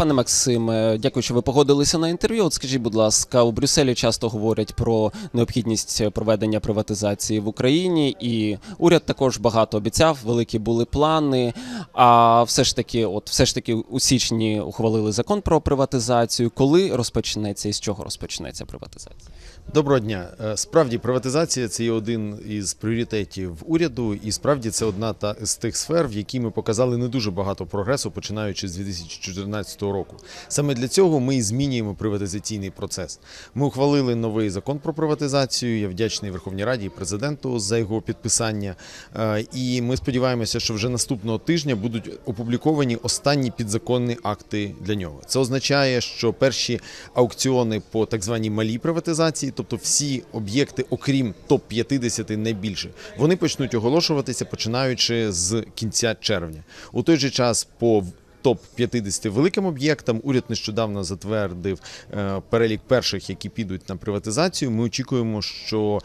Пане Максиме, дякую, що ви погодилися на інтерв'ю. От скажіть, будь ласка, у Брюсселі часто говорять про необхідність проведення приватизації в Україні, і уряд також багато обіцяв, великі були плани. А все ж таки, от все ж таки, у січні ухвалили закон про приватизацію. Коли розпочнеться і з чого розпочнеться приватизація? Доброго дня. Е, Справді, приватизація це є один із пріоритетів уряду, і справді це одна та з тих сфер, в якій ми показали не дуже багато прогресу, починаючи з 2014 року. Саме для цього ми і змінюємо приватизаційний процес. Ми ухвалили новий закон про приватизацію. Я вдячний Верховній Раді і президенту за його підписання. Е, І ми сподіваємося, що вже наступного тижня будуть опубліковані останні підзаконні акти для нього. Це означає, що перші аукціони по так званій малій приватизації, тобто всі об'єкти, окрім топ 50 найбільше, вони почнуть оголошуватися починаючи з кінця червня. У той же час по топ 50 великим об'єктам уряд нещодавно затвердив е, перелік перших, які підуть на приватизацію. Ми очікуємо, що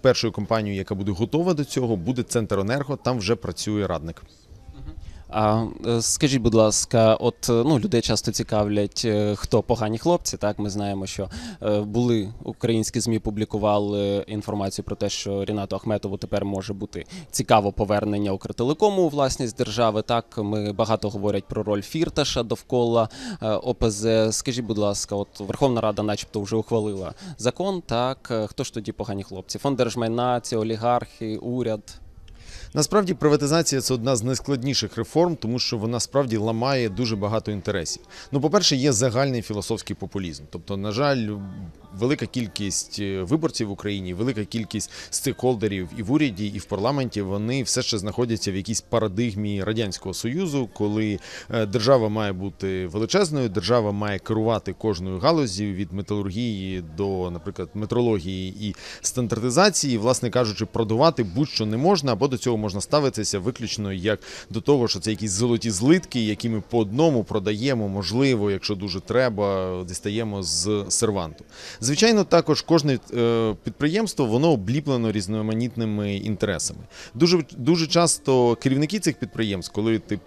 першою компанією, яка буде готова до цього, буде Центренерго. Там вже працює радник. А е, скажіть, будь ласка, от е, ну людей часто цікавлять, е, хто погані хлопці. Так, ми знаємо, що були українські змі публікували інформацію про те, що Рінату Ахметову тепер може бути цікаво повернення Укртелекому у власність держави. Так, ми багато говорять про роль Фірташа довкола ОПЗ. Скажіть, будь ласка, от Верховна Рада, начебто, вже ухвалила закон. Так, хто ж тоді погані хлопці? Фонд держмайна, ці олігархи, уряд. Насправді приватизація це одна з найскладніших реформ, тому що вона справді ламає дуже багато інтересів. Ну, по-перше, є загальний філософський популізм. Тобто, на жаль, велика кількість е, виборців в Україні, велика кількість стейкхолдерів і в уряді, і в парламенті вони все ще знаходяться в якійсь парадигмі радянського союзу, коли е, держава має бути величезною, держава має керувати кожною галузі від металургії до, наприклад, метрології і стандартизації, власне кажучи, продавати будь-що не можна, або до цього можна ставитися виключно як до того, що це якісь золоті злитки, які ми по одному продаємо, можливо, якщо дуже треба, дістаємо з серванту. Звичайно, також кожне е, підприємство воно обліплено різноманітними інтересами. Дуже дуже часто керівники цих підприємств, коли ти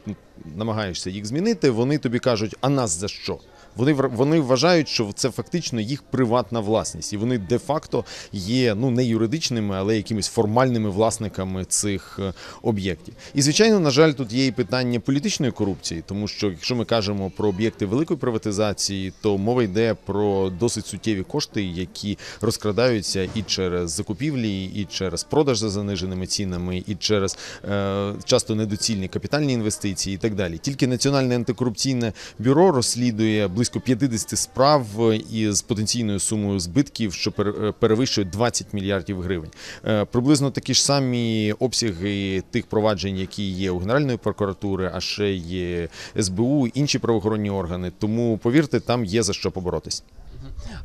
намагаєшся їх змінити, вони тобі кажуть, а нас за що? Вони вони вважають, що це фактично їх приватна власність, і вони де-факто є ну не юридичними, але якимись формальними власниками цих е, об'єктів. І звичайно, на жаль, тут є і питання політичної корупції, тому що якщо ми кажемо про об'єкти великої приватизації, то мова йде про досить суттєві кошти, які розкрадаються і через закупівлі, і через продаж за заниженими цінами, і через е, часто недоцільні капітальні інвестиції, і так далі. Тільки Національне антикорупційне бюро розслідує близько 50 справ із потенційною сумою збитків, що е, перевищує 20 мільярдів гривень. Е, Приблизно такі ж самі обсяги тих проваджень, які є у Генеральної прокуратури, а ще є СБУ, інші правоохоронні органи. Тому повірте, там є за що поборотись.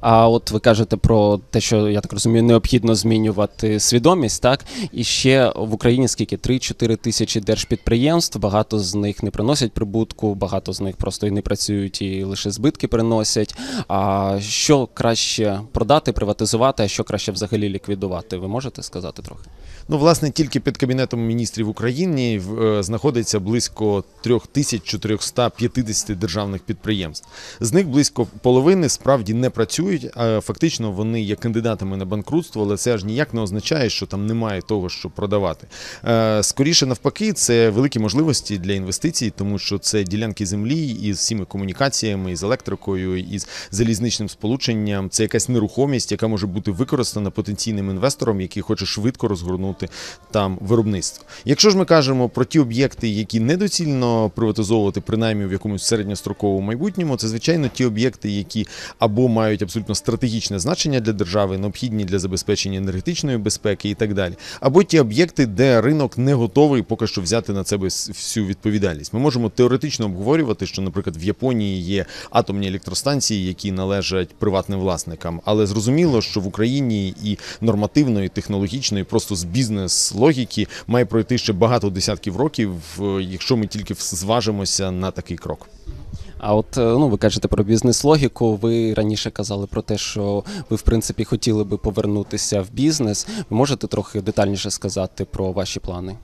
А от ви кажете про те, що я так розумію, необхідно змінювати свідомість, так і ще в Україні скільки 3-4 тисячі держпідприємств. Багато з них не приносять прибутку, багато з них просто і не працюють і лише збитки приносять. А що краще продати, приватизувати, а що краще взагалі ліквідувати? Ви можете сказати трохи? Ну, власне, тільки під кабінетом міністрів України е, знаходиться близько 3450 державних підприємств. З них близько половини справді не працюють. а Фактично вони є кандидатами на банкрутство, але це аж ніяк не означає, що там немає того, що продавати. Е, Скоріше навпаки, це великі можливості для інвестицій, тому що це ділянки землі із всіми комунікаціями, із електрикою, із залізничним сполученням. Це якась нерухомість, яка може бути використана потенційним інвестором, який хоче швидко розгорнути там виробництво. Якщо ж ми кажемо про ті об'єкти, які недоцільно приватизовувати, принаймні в якомусь середньостроковому майбутньому, це звичайно ті об'єкти, які або мають абсолютно стратегічне значення для держави, необхідні для забезпечення енергетичної безпеки і так далі, або ті об'єкти, де ринок не готовий поки що взяти на себе всю відповідальність. Ми можемо теоретично обговорювати, що, наприклад, в Японії є атомні електростанції, які належать приватним власникам, але зрозуміло, що в Україні і нормативно, і технологічно, і просто з бізнес-логіки має пройти ще багато десятків років, е, якщо ми тільки зважимося на такий крок. А от е, ну ви кажете про бізнес-логіку. Ви раніше казали про те, що ви в принципі хотіли би повернутися в бізнес. Ви можете трохи детальніше сказати про ваші плани?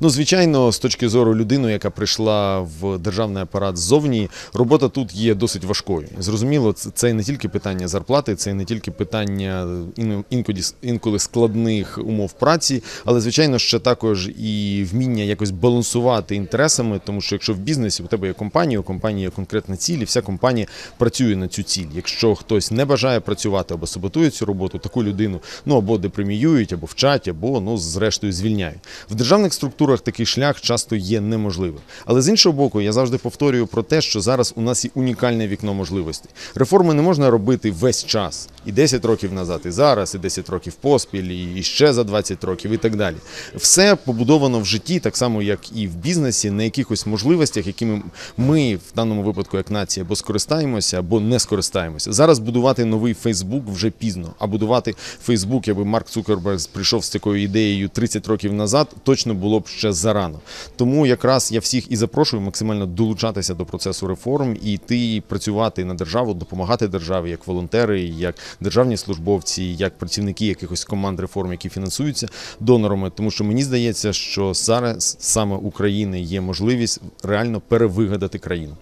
Ну, звичайно, з точки зору людини, яка прийшла в державний апарат ззовні, робота тут є досить важкою. Зрозуміло, це, не тільки питання зарплати, це не тільки питання інколи, інколи складних умов праці, але звичайно ще також і вміння якось балансувати інтересами, тому що якщо в бізнесі у тебе є компанія, у компанії є конкретна ціль, і вся компанія працює на цю ціль. Якщо хтось не бажає працювати або саботує цю роботу, таку людину ну або депреміюють, або вчать, або ну зрештою звільняють. В державних структурах такий шлях часто є неможливим. Але з іншого боку, я завжди повторюю про те, що зараз у нас є унікальне вікно можливостей. Реформи не можна робити весь час і 10 років назад, і зараз, і 10 років поспіль, і ще за 20 років, і так далі. Все побудовано в житті, так само як і в бізнесі, на якихось можливостях, якими ми в даному випадку, як нація, або скористаємося, або не скористаємося. Зараз будувати новий Фейсбук вже пізно. А будувати Фейсбук, якби Марк Цукерберг прийшов з такою ідеєю 30 років назад, точно було б ще зарано. Тому якраз я всіх і запрошую максимально долучатися до процесу реформ і йти працювати на державу, допомагати державі як волонтери, як державні службовці, як працівники якихось команд реформ, які фінансуються донорами. Тому що мені здається, що зараз саме України є можливість реально перевигадати країну.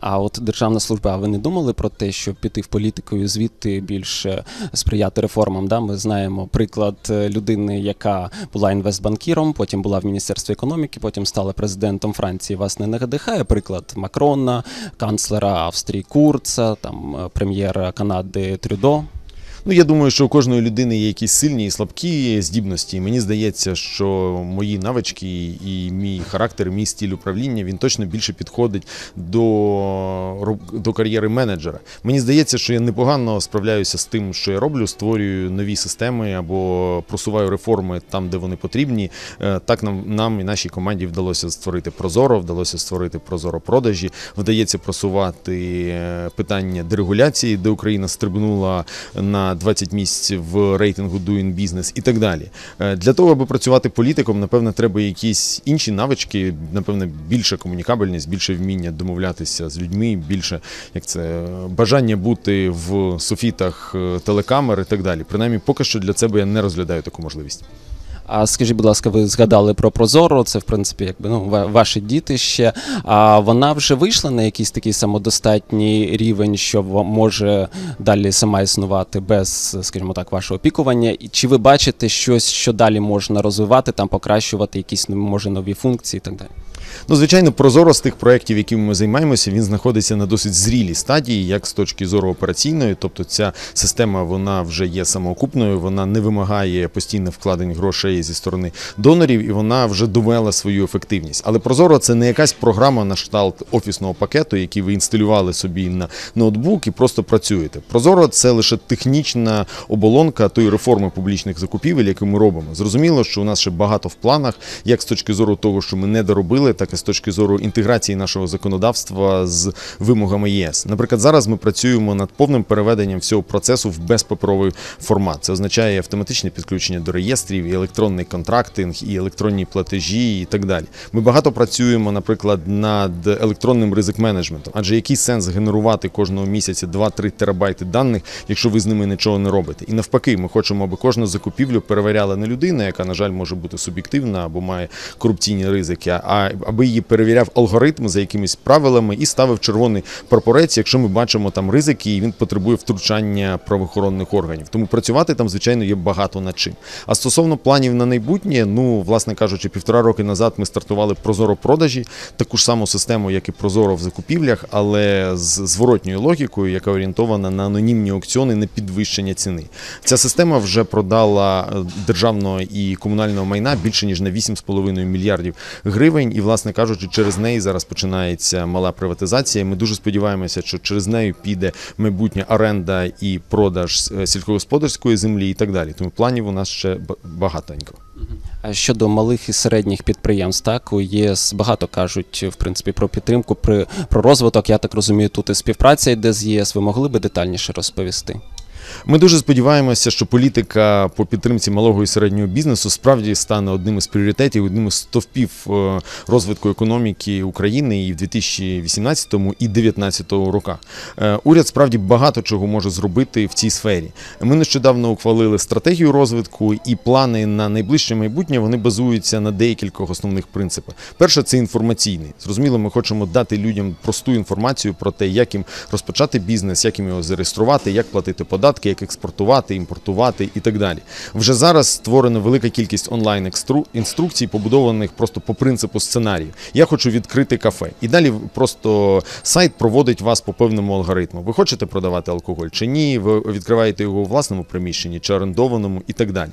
А от державна служба, а ви не думали про те, щоб піти в політику і звідти більше сприяти реформам? Да? Ми знаємо приклад е, людини, яка була інвестбанкіром, потім була в Міністерстві економіки, потім стала президентом Франції. Вас не надихає приклад Макрона, канцлера Австрії Курца, там е, прем'єра Канади Трюдо. Ну, я думаю, що у кожної людини є якісь сильні і слабкі здібності. Мені здається, що мої навички і мій характер, мій стиль управління він точно більше підходить до, до кар'єри менеджера. Мені здається, що я непогано справляюся з тим, що я роблю, створюю нові системи або просуваю реформи там, де вони потрібні. Е, Так нам, нам і нашій команді вдалося створити Прозоро, вдалося створити Прозоро продажі. Вдається просувати е, питання дерегуляції, де Україна стрибнула на 20 місць в рейтингу Doing Business і так далі. Е, Для того, аби працювати політиком, напевно, треба якісь інші навички, напевно, більша комунікабельність, більше вміння домовлятися з людьми, більше як це бажання бути в софітах е, телекамер і так далі. Принаймні, поки що для себе я не розглядаю таку можливість. А скажіть, будь ласка, ви згадали про Прозоро, це в принципі якби ну ваші діти ще. А вона вже вийшла на якийсь такий самодостатній рівень, що може далі сама існувати без, скажімо так, вашого опікування. І чи ви бачите щось, що далі можна розвивати, там покращувати якісь ну, може нові функції і так далі? Ну, звичайно, прозоро з тих проєктів, якими ми займаємося, він знаходиться на досить зрілій стадії, як з точки зору операційної. Тобто ця система вона вже є самоокупною, вона не вимагає постійно вкладень грошей зі сторони донорів, і вона вже довела свою ефективність. Але Прозоро це не якась програма на кшталт офісного пакету, який ви інсталювали собі на ноутбук і просто працюєте. Прозоро це лише технічна оболонка тої реформи публічних закупівель, яку ми робимо. Зрозуміло, що у нас ще багато в планах, як з точки зору того, що ми не доробили, так і з точки зору інтеграції нашого законодавства з вимогами ЄС. Наприклад, зараз ми працюємо над повним переведенням всього процесу в безпаперовий формат. Це означає автоматичне підключення до реєстрів, і електронний контрактинг, і електронні платежі, і так далі. Ми багато працюємо, наприклад, над електронним ризик менеджментом. Адже який сенс генерувати кожного місяця 2-3 терабайти даних, якщо ви з ними нічого не робите? І навпаки, ми хочемо, аби кожну закупівлю перевіряла не людина, яка, на жаль, може бути суб'єктивна або має корупційні ризики, а аби її перевіряв алгоритм за якимись правилами і ставив червоний прапорець, якщо ми бачимо там ризики, і він потребує втручання правоохоронних органів. Тому працювати там, звичайно, є багато над чим. А стосовно планів на майбутнє, ну, власне кажучи, півтора роки назад ми стартували Прозоро продажі, таку ж саму систему, як і Прозоро в закупівлях, але з зворотньою логікою, яка орієнтована на анонімні аукціони на підвищення ціни. Ця система вже продала е, державного і комунального майна більше ніж на 8,5 мільярдів гривень. І, власне кажучи, через неї зараз починається мала приватизація. Ми дуже сподіваємося, що через неї піде майбутня оренда і продаж е, сільськогосподарської землі і так далі. Тому планів у нас ще ба- багатенько. Щодо малих і середніх підприємств, так у ЄС багато кажуть в принципі про підтримку, про розвиток. Я так розумію, тут і співпраця йде з ЄС. Ви могли би детальніше розповісти? Ми дуже сподіваємося, що політика по підтримці малого і середнього бізнесу справді стане одним із пріоритетів, одним із стовпів е, розвитку економіки України і в 2018 і 2019 роках. Е, Уряд справді багато чого може зробити в цій сфері. Ми нещодавно ухвалили стратегію розвитку і плани на найближче майбутнє вони базуються на декількох основних принципах. Перше це інформаційний. Зрозуміло, ми хочемо дати людям просту інформацію про те, як їм розпочати бізнес, як їм його зареєструвати, як платити податки, як експортувати, імпортувати і так далі. Вже зараз створена велика кількість онлайн інструкцій, побудованих просто по принципу сценарію. Я хочу відкрити кафе. І далі просто сайт проводить вас по певному алгоритму. Ви хочете продавати алкоголь чи ні? Ви відкриваєте його у власному приміщенні чи орендованому і так далі.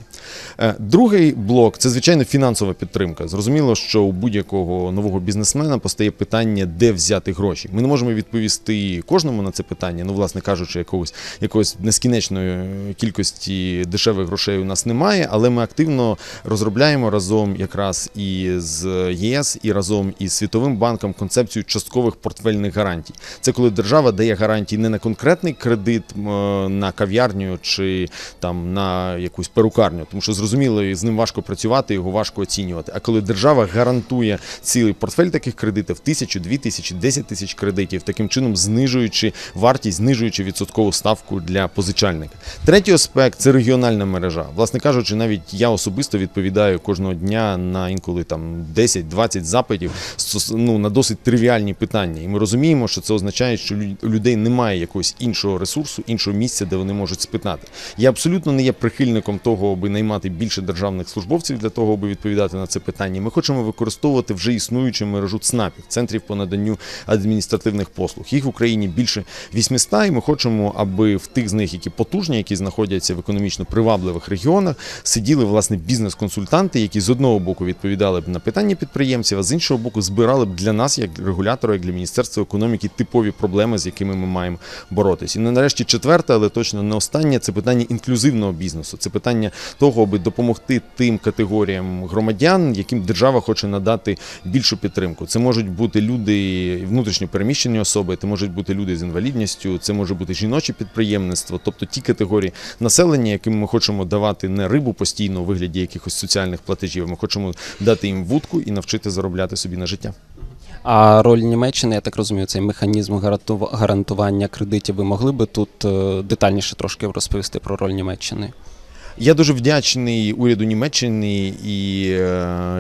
Е, Другий блок це звичайно фінансова підтримка. Зрозуміло, що у будь-якого нового бізнесмена постає питання, де взяти гроші. Ми не можемо відповісти кожному на це питання. Ну, власне кажучи, якогось якогось нескінченої кількості дешевих грошей у нас немає, але ми активно розробляємо разом якраз і з ЄС, і разом із Світовим банком концепцію часткових портфельних гарантій. Це коли держава дає гарантії не на конкретний кредит е, на кав'ярню чи там на якусь перукарню, тому що зрозуміло, з ним важко працювати, його важко оцінювати. А коли держава гарантує цілий портфель таких кредитів, тисячу, дві тисячі, десять тисяч кредитів, таким чином знижуючи вартість, знижуючи відсоткову ставку для позичальника. Третій аспект це регіональна мережа. Власне кажучи, навіть я особисто відповідаю кожного дня на інколи там 10-20 запитів ну, на досить тривіальні питання. І ми розуміємо, що це означає, що у людей немає якогось іншого ресурсу, іншого місця, де вони можуть спитати. Я абсолютно не є прихильником того, аби наймати більше державних службовців для того, аби відповідати на це питання. Ми хочемо використовувати вже існуючу мережу ЦНАПів, центрів по наданню адміністративних послуг. Їх в Україні більше 800, і ми хочемо, аби в тих з них, які потужні, які знаходяться в економічно привабливих регіонах, сиділи власне бізнес-консультанти, які з одного боку відповідали б на питання підприємців, а з іншого боку збирали б для нас, як регулятора, як для міністерства економіки, типові проблеми, з якими ми маємо боротись. І ну, нарешті четверте, але точно не останнє, це питання інклюзивного бізнесу. Це питання того, аби допомогти тим категоріям громадян, яким держава хоче надати більшу підтримку. Це можуть бути люди внутрішньо переміщені особи, це можуть бути люди з інвалідністю, це може бути жіноче підприємництво, тобто ті категорії населення, яким ми хочемо давати не рибу постійно у вигляді якихось соціальних платежів. Ми хочемо дати їм вудку і навчити заробляти собі на життя. А роль Німеччини, я так розумію, цей механізм гарантування кредитів. Ви могли би тут е, детальніше трошки розповісти про роль Німеччини? Я дуже вдячний уряду Німеччини і е,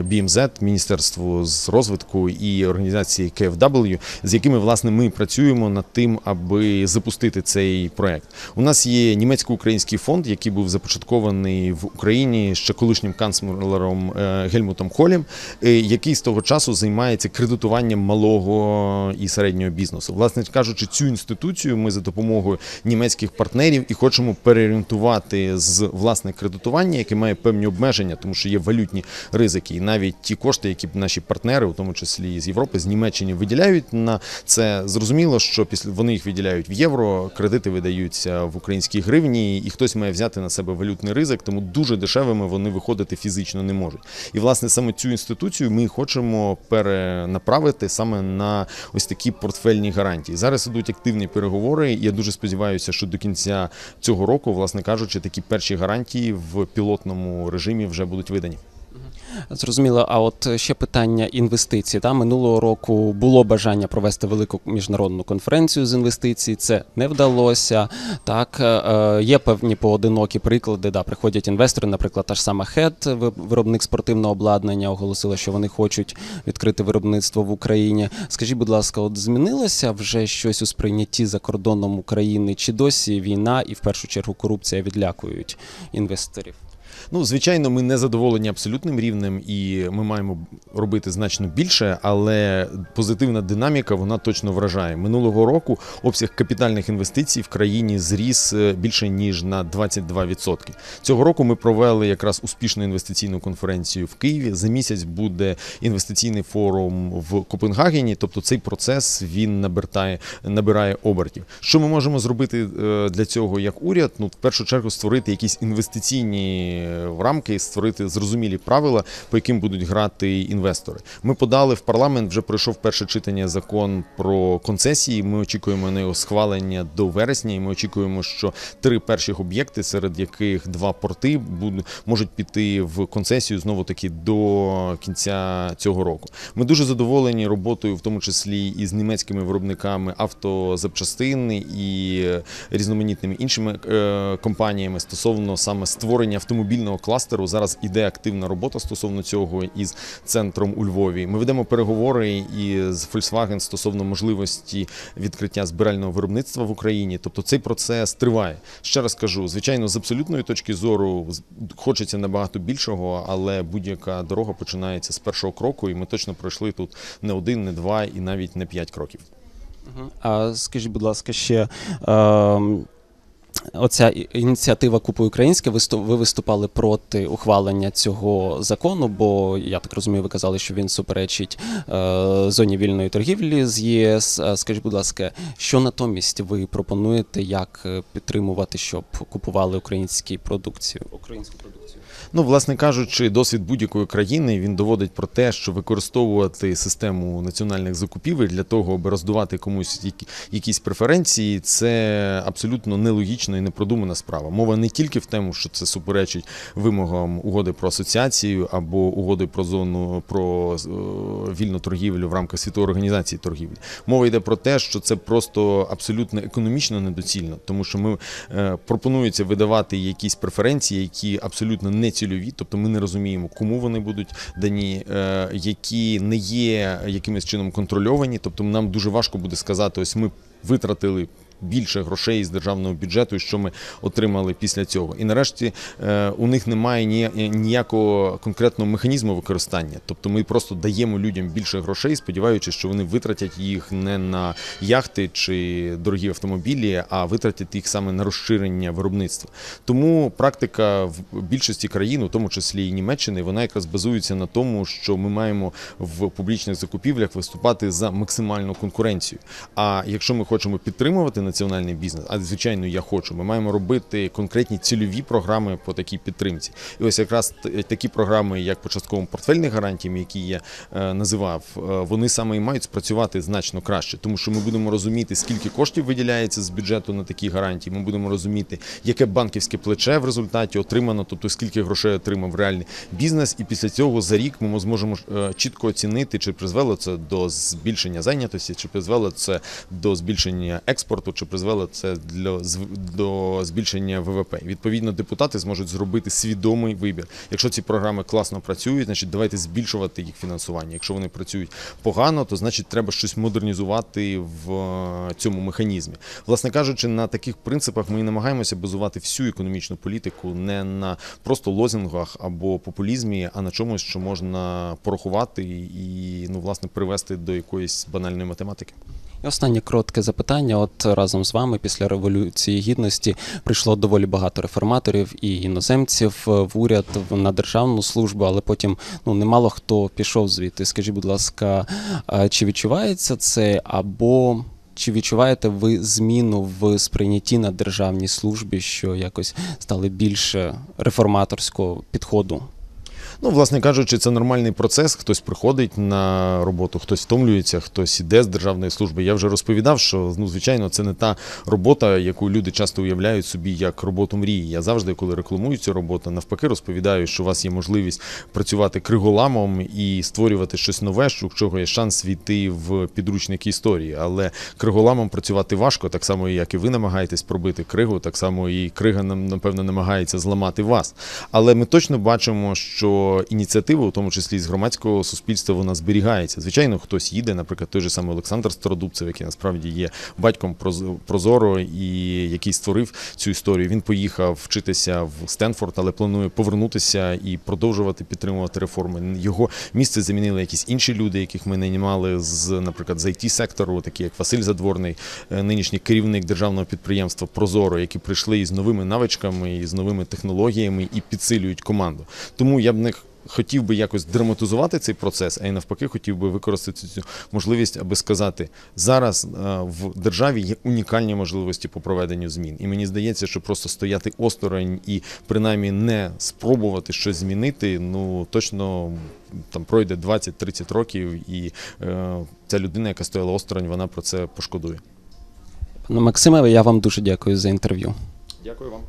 BMZ, Міністерству з розвитку і організації KFW, з якими власне ми працюємо над тим, аби запустити цей проект. У нас є німецько-український фонд, який був започаткований в Україні ще колишнім канцлером е, Гельмутом Холем, е, який з того часу займається кредитуванням малого і середнього бізнесу. Власне кажучи, цю інституцію ми за допомогою німецьких партнерів і хочемо переорієнтувати з власне кредитування, яке має певні обмеження, тому що є валютні ризики, і навіть ті кошти, які наші партнери, у тому числі з Європи, з Німеччини, виділяють на це. Зрозуміло, що після вони їх виділяють в євро, кредити видаються в українській гривні, і хтось має взяти на себе валютний ризик, тому дуже дешевими вони виходити фізично не можуть. І власне саме цю інституцію ми хочемо перенаправити саме на ось такі портфельні гарантії. Зараз ідуть активні переговори. Я дуже сподіваюся, що до кінця цього року, власне кажучи, такі перші гарантії в пілотному режимі вже будуть видані. Зрозуміло, а от ще питання інвестицій. Та минулого року було бажання провести велику міжнародну конференцію з інвестицій. Це не вдалося. Так е, е, є певні поодинокі приклади. Да, приходять інвестори, наприклад, та ж сама ви- виробник спортивного обладнання, оголосила, що вони хочуть відкрити виробництво в Україні. Скажіть, будь ласка, от змінилося вже щось у сприйнятті за кордоном України? Чи досі війна і в першу чергу корупція відлякують інвесторів? Ну, звичайно, ми не задоволені абсолютним рівнем, і ми маємо робити значно більше, але позитивна динаміка вона точно вражає. Минулого року обсяг капітальних інвестицій в країні зріс е, більше ніж на 22%. Цього року ми провели якраз успішну інвестиційну конференцію в Києві. За місяць буде інвестиційний форум в Копенгагені. Тобто цей процес він набирає, набирає обертів. Що ми можемо зробити е, для цього як уряд? Ну, в першу чергу, створити якісь інвестиційні е, в рамки, створити зрозумілі правила, по яким будуть грати інвестори. Ми подали в парламент. Вже пройшов перше читання закон про концесії. Ми очікуємо на його схвалення до вересня. І ми очікуємо, що три перших об'єкти, серед яких два порти, будуть можуть піти в концесію знову таки до кінця цього року. Ми дуже задоволені роботою, в тому числі і з німецькими виробниками автозапчастин і різноманітними іншими е, компаніями стосовно саме створення автомобільного кластеру. Зараз іде активна робота стосовно цього із центром у Львові. Ми ведемо переговори із Volkswagen стосовно можливості відкриття збирального виробництва в Україні. Тобто цей процес триває. Ще раз кажу, звичайно, з абсолютної точки зору хочеться набагато більшого, але будь-яка дорога починається з першого кроку, і ми точно пройшли тут не один, не два і навіть не п'ять кроків. А скажіть, будь ласка, ще. ем, Оця ініціатива Купи українське, ви виступали проти ухвалення цього закону, бо я так розумію, ви казали, що він суперечить е, зоні вільної торгівлі з ЄС. Е, Скажіть, будь ласка, що натомість ви пропонуєте, як е, підтримувати, щоб купували українські продукцію? Українську продукцію? Ну, власне кажучи, досвід будь-якої країни він доводить про те, що використовувати систему національних закупівель для того, аби роздувати комусь які- якісь преференції, це абсолютно нелогічна і непродумана справа. Мова не тільки в тому, що це суперечить вимогам угоди про асоціацію або угоди про зону про е, вільну торгівлю в рамках світової організації торгівлі. Мова йде про те, що це просто абсолютно економічно недоцільно, тому що ми е, пропонується видавати якісь преференції, які абсолютно не цільові, тобто ми не розуміємо, кому вони будуть дані, е, які не є якимось чином контрольовані. Тобто нам дуже важко буде сказати, ось ми витратили. Більше грошей з державного бюджету, що ми отримали після цього. І нарешті е, у них немає ні- ніякого конкретного механізму використання. Тобто ми просто даємо людям більше грошей, сподіваючись, що вони витратять їх не на яхти чи дорогі автомобілі, а витратять їх саме на розширення виробництва. Тому практика в більшості країн, у тому числі і Німеччини, вона якраз базується на тому, що ми маємо в публічних закупівлях виступати за максимальну конкуренцію. А якщо ми хочемо підтримувати національний бізнес, а звичайно я хочу, ми маємо робити конкретні цільові програми по такій підтримці. І ось якраз такі програми, як по частковим портфельних гарантіям, які я е, називав, е, вони саме і мають спрацювати значно краще, тому що ми будемо розуміти, скільки коштів виділяється з бюджету на такі гарантії. Ми будемо розуміти, яке банківське плече в результаті отримано, тобто скільки грошей отримав реальний бізнес. І після цього за рік ми зможемо е, чітко оцінити, чи призвело це до збільшення зайнятості, чи призвело це до збільшення експорту, чи призвело це для до збільшення ВВП. Відповідно, депутати зможуть зробити свідомий вибір. Якщо ці програми класно працюють, значить давайте збільшувати їх фінансування. Якщо вони працюють погано, то значить треба щось модернізувати в е, цьому механізмі. Власне кажучи, на таких принципах ми і намагаємося базувати всю економічну політику не на просто лозінгах або популізмі, а на чомусь, що можна порахувати і ну власне привести до якоїсь банальної математики. І останнє коротке запитання. От разом з вами після революції гідності прийшло доволі багато реформаторів і іноземців в уряд на державну службу, але потім ну немало хто пішов звідти. Скажіть, будь ласка, чи відчувається це або? Чи відчуваєте ви зміну в сприйнятті на державній службі, що якось стали більше реформаторського підходу? Ну, власне кажучи, це нормальний процес. Хтось приходить на роботу, хтось втомлюється, хтось іде з державної служби. Я вже розповідав, що ну, звичайно, це не та робота, яку люди часто уявляють собі як роботу мрії. Я завжди, коли рекламую цю роботу, навпаки, розповідаю, що у вас є можливість працювати криголамом і створювати щось нове, що чого є шанс війти в підручник історії. Але криголамом працювати важко, так само, як і ви намагаєтесь пробити кригу, так само і крига нам напевно намагається зламати вас. Але ми точно бачимо, що ініціатива, у тому числі з громадського суспільства, вона зберігається. Звичайно, хтось їде, наприклад, той же самий Олександр Стародубцев, який насправді є батьком Проз- Прозоро і який створив цю історію. Він поїхав вчитися в Стенфорд, але планує повернутися і продовжувати підтримувати реформи. Його місце замінили якісь інші люди, яких ми наймали з, наприклад, з it сектору, такі як Василь Задворний, е, нинішній керівник державного підприємства Прозоро, які прийшли із новими навичками, і з новими технологіями і підсилюють команду. Тому я б не хотів би якось драматизувати цей процес, а й навпаки, хотів би використати цю можливість, аби сказати, зараз е, в державі є унікальні можливості по проведенню змін. І мені здається, що просто стояти осторонь і принаймні не спробувати щось змінити, ну точно там пройде 20-30 років, і е, ця людина, яка стояла осторонь, вона про це пошкодує. Пане Максиме, я вам дуже дякую за інтерв'ю. Дякую вам.